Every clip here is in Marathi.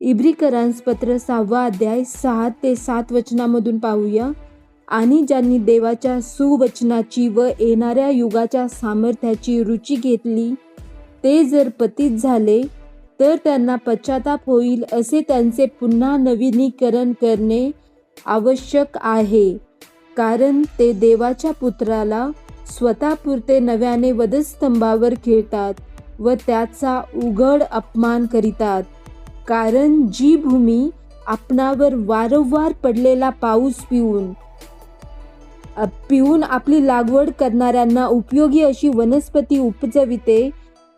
इब्रिकरांस पत्र सहावा अध्याय सहा ते सात वचनामधून पाहूया. आणि ज्यांनी देवाच्या सुवचनाची व येणाऱ्या युगाच्या सामर्थ्याची रुची घेतली ते जर पतित झाले तर त्यांना पश्चाताप होईल असे त्यांचे पुन्हा नवीनीकरण करणे आवश्यक आहे. कारण ते देवाच्या पुत्राला स्वतःपुरते नव्याने वधस्तंभावर खेळतात व त्याचा उघड अपमान करीतात. कारण जी भूमी आपणावर वारंवार पडलेला पाऊस पिऊन पिऊन आपली लागवड करणाऱ्यांना उपयोगी अशी वनस्पती उपजविते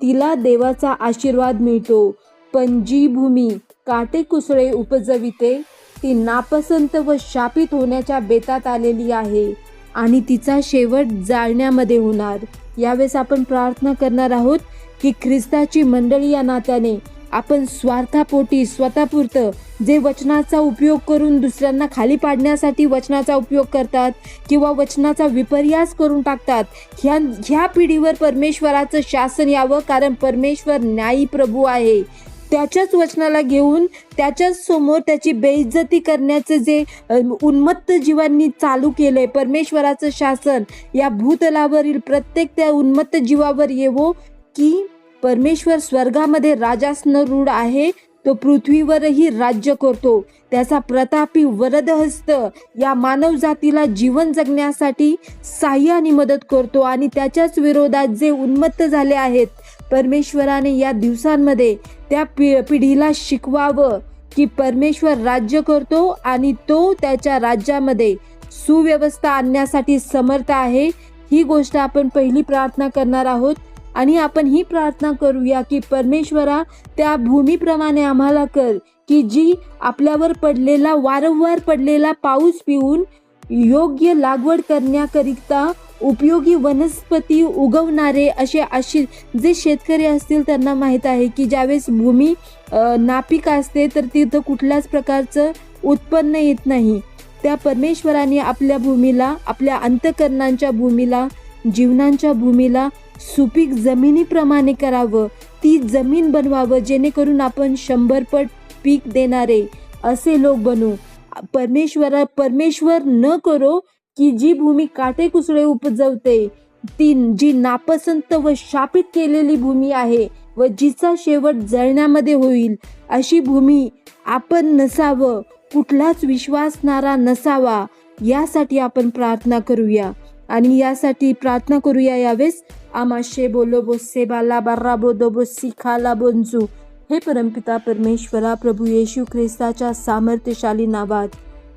तिला देवाचा आशीर्वाद मिळतो. पण जी भूमी काटेकुसळे उपजविते ती नापसंत व शापित होण्याच्या बेतात आलेली आहे आणि तिचा शेवट जाळण्यामध्ये होणार. यावेळेस आपण प्रार्थना करणार आहोत की ख्रिस्ताची मंडळी या नात्याने आपण स्वार्थापोटी स्वतःपुरतं जे वचनाचा उपयोग करून दुसऱ्यांना खाली पाडण्यासाठी वचनाचा उपयोग करतात किंवा वचनाचा विपर्यास करून टाकतात ह्या ह्या पिढीवर परमेश्वराचं शासन यावं कारण परमेश्वर न्यायी प्रभू आहे. त्याच्याच वचनाला घेऊन त्याच्याच समोर त्याची बेइज्जती करण्याचं जे उन्मत्त जीवांनी चालू केलंय परमेश्वराचं शासन या भूतलावरील प्रत्येक त्या उन्मत्त जीवावर येवो की परमेश्वर स्वर्गामध्ये राजासन रूढ आहे तो पृथ्वीवरही राज्य करतो. त्याचा प्रतापी वरदहस्त या मानव जातीला जीवन जगण्यासाठी साह्य आणि मदत करतो आणि त्याच्याच विरोधात जे उन्मत्त झाले आहेत परमेश्वराने या दिवसांमध्ये त्या पि पिढीला शिकवावं की परमेश्वर राज्य करतो आणि तो त्याच्या राज्यामध्ये सुव्यवस्था आणण्यासाठी समर्थ आहे. ही गोष्ट आपण पहिली प्रार्थना करणार आहोत. आणि आपण ही प्रार्थना करूया की परमेश्वरा त्या भूमीप्रमाणे आम्हाला कर की जी आपल्यावर पडलेला वारंवार पडलेला पाऊस पिऊन योग्य लागवड करण्याकरिता उपयोगी वनस्पती उगवणारे असे अशी जे शेतकरी असतील त्यांना माहीत आहे की ज्यावेळेस भूमी नापीक असते तर तिथं कुठल्याच प्रकारचं उत्पन्न येत नाही. त्या परमेश्वराने आपल्या भूमीला आपल्या अंतकरणांच्या भूमीला जीवनांच्या भूमीला सुपीक जमिनीप्रमाणे करावं. ती जमीन बनवावं जेणेकरून आपण शंभर पट पीक देणारे असे लोक बनू. परमेश्वरा परमेश्वर न करो की जी भूमी काटेकुसळे उपजवते. ती जी नापसंत व शापित केलेली भूमी आहे व जिचा शेवट जळण्यामध्ये होईल अशी भूमी आपण नसावं. कुठलाच विश्वासणारा नसावा. यासाठी आपण प्रार्थना करूया. आणि यासाठी प्रार्थना करूया यावेळेस. आमाशे बोलो बोसे बाला बार्रा बोदो बोसी खाला बोंजू. हे परमपिता परमेश्वरा प्रभू येशू ख्रिस्ताच्या सामर्थ्यशाली नावात.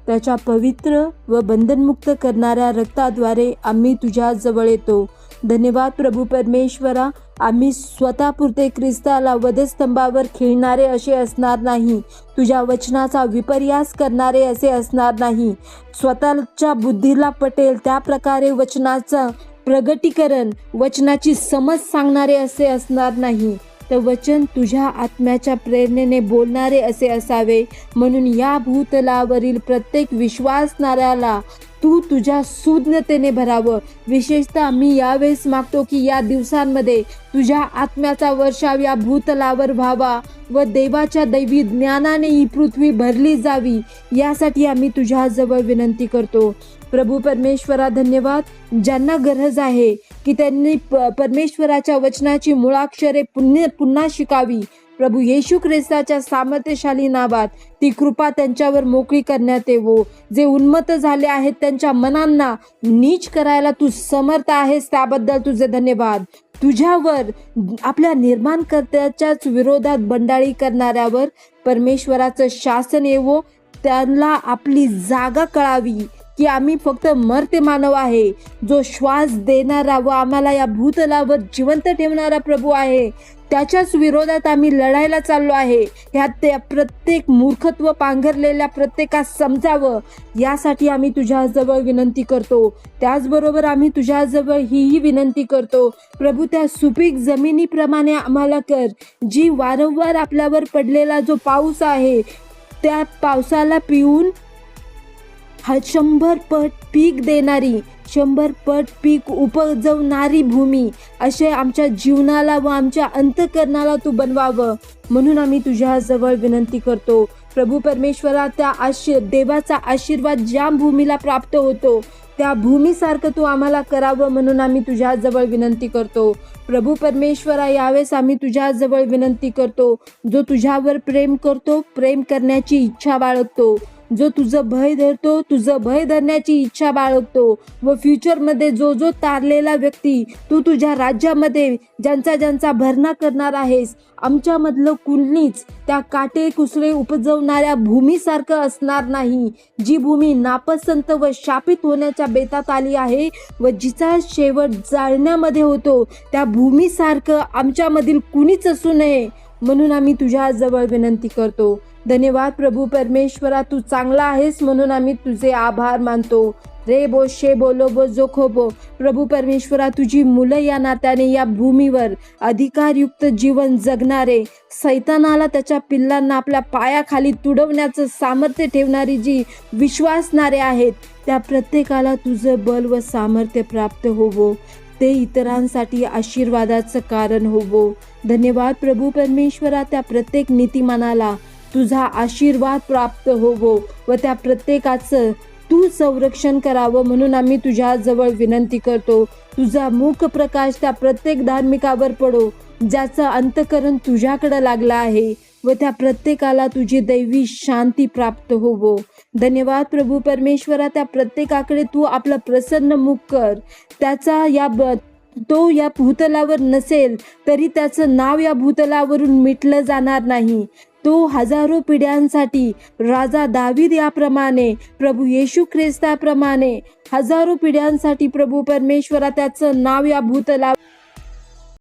त्याच्या पवित्र व बंधनमुक्त करणाऱ्या रक्ताद्वारे आम्ही तुझ्या जवळ येतो. धन्यवाद प्रभू परमेश्वरा. आम्ही स्वतःपुरते ख्रिस्ताला वधस्तंभावर खेळणारे असे असणार नाही. तुझ्या वचनाचा विपर्यास करणारे असे असणार नाही. स्वतःच्या बुद्धीला पटेल त्या प्रकारे वचनाचं प्रगटीकरण वचनाची समज सांगणारे असे असणार नाही. तर वचन तुझ्या आत्म्याच्या प्रेरणेने बोलणारे असे असावे. म्हणून या भूतलावरील प्रत्येक विश्वासणाऱ्याला तू तुझ्या सुज्ञतेने भरावं. विशेषतः मी यावेळेस मागतो की या दिवसांमध्ये तुझ्या आत्म्याचा वर्षाव या भूतलावर व्हावा व देवाच्या दैवी ज्ञानाने ही पृथ्वी भरली जावी यासाठी आम्ही तुझ्याजवळ विनंती करतो. प्रभू परमेश्वरा धन्यवाद. ज्यांना गरज आहे की त्यांनी प परमेश्वराच्या वचनाची मुळाक्षरे पुण्य पुन्हा शिकावी प्रभू येशू ख्रिस्ताच्या सामर्थ्यशाली नावात ती कृपा त्यांच्यावर मोकळी करण्यात येवो. जे उन्मत्त झाले आहेत त्यांच्या मनांना नीच करायला तू समर्थ आहेस त्याबद्दल तुझे धन्यवाद. तुझ्यावर आपल्या निर्माणकर्त्याच्याच विरोधात बंडाळी करणाऱ्यावर परमेश्वराचं शासन येवो. त्यांना आपली जागा कळावी. की आम्ही फक्त मर्त्य मानव आहे. जो श्वास देणारा व आम्हाला या भूतलावर जिवंत ठेवणारा प्रभू आहे. त्याच्याच विरोधात आम्ही लढायला चाललो आहे. ह्या त्या प्रत्येक मूर्खत्व पांघरलेल्या प्रत्येकास समजावं. यासाठी आम्ही तुझ्याजवळ विनंती करतो. त्याचबरोबर आम्ही तुझ्याजवळ हीही विनंती करतो. प्रभू त्या सुपीक जमिनीप्रमाणे आम्हाला कर. जी वारंवार आपल्यावर पडलेला जो पाऊस आहे त्या पावसाला पिऊन हा शंभर पट पीक देणारी शंभर पट पीक उपजवणारी भूमी. असे आमच्या जीवनाला व आमच्या अंतकरणाला तू बनवावं. म्हणून आम्ही तुझ्याजवळ विनंती करतो प्रभू परमेश्वरा त्या आशीर देवाचा आशीर्वाद ज्या भूमीला प्राप्त होतो त्या भूमीसारखं तू आम्हाला करावं म्हणून आम्ही तुझ्याजवळ विनंती करतो. प्रभू परमेश्वरा यावेळेस आम्ही तुझ्याजवळ विनंती करतो जो तुझ्यावर प्रेम करतो प्रेम करण्याची इच्छा बाळगतो. जो तुझं भय धरतो तुझं भय धरण्याची इच्छा बाळगतो. व फ्युचरमध्ये जो जो तारलेला व्यक्ती तू तुझ्या राज्यामध्ये ज्यांचा ज्यांचा भरणा करणार आहेस आमच्यामधलं कुणीच त्या काटे कुसळे उपजवणाऱ्या भूमीसारखं असणार नाही. जी भूमी नापसंत व शापित होण्याच्या बेतात आली आहे व जिचा शेवट जाळण्यामध्ये होतो त्या भूमीसारखं आमच्यामधील कुणीच असू नये म्हणून आम्ही तुझ्याजवळ विनंती करतो. धन्यवाद प्रभू परमेश्वरा तू चांगला आहेस म्हणून आम्ही तुझे आभार मानतो. रे बो शे बोलो बो जो खोबो प्रभू परमेश्वरा तुझी मुलं या नात्याने या भूमीवर अधिकारयुक्त जीवन जगणारे. सैतानाला त्याच्या पिल्लांना आपल्या पायाखाली तुडवण्याचं सामर्थ्य ठेवणारी जी विश्वासणारे आहेत त्या प्रत्येकाला तुझं बल व सामर्थ्य प्राप्त होवो. ते इतरांसाठी आशीर्वादाचं कारण होवो. धन्यवाद प्रभू परमेश्वरा त्या प्रत्येक नीतिमानाला. तुझा आशीर्वाद प्राप्त होवो व त्या प्रत्येकाचं तू संरक्षण करावं म्हणून आम्ही तुझ्याजवळ विनंती करतो. तुझा मुख प्रकाश त्या प्रत्येक धार्मिकावर पडो ज्याचं अंतकरण तुझ्याकडं लागलं आहे व त्या प्रत्येकाला तुझी दैवी शांती प्राप्त होवो. धन्यवाद प्रभू परमेश्वरा त्या प्रत्येकाकडे तू आपलं प्रसन्न मुख कर. त्याचा या ब तो या भूतलावर नसेल तरी त्याचं नाव या भूतलावरून मिटलं जाणार नाही. तो हजारो पिढ्यांसाठी राजा दावीद याप्रमाणे प्रभू येशू ख्रिस्ताप्रमाणे हजारो पिढ्यांसाठी प्रभू परमेश्वरा त्याचं नाव या भूतला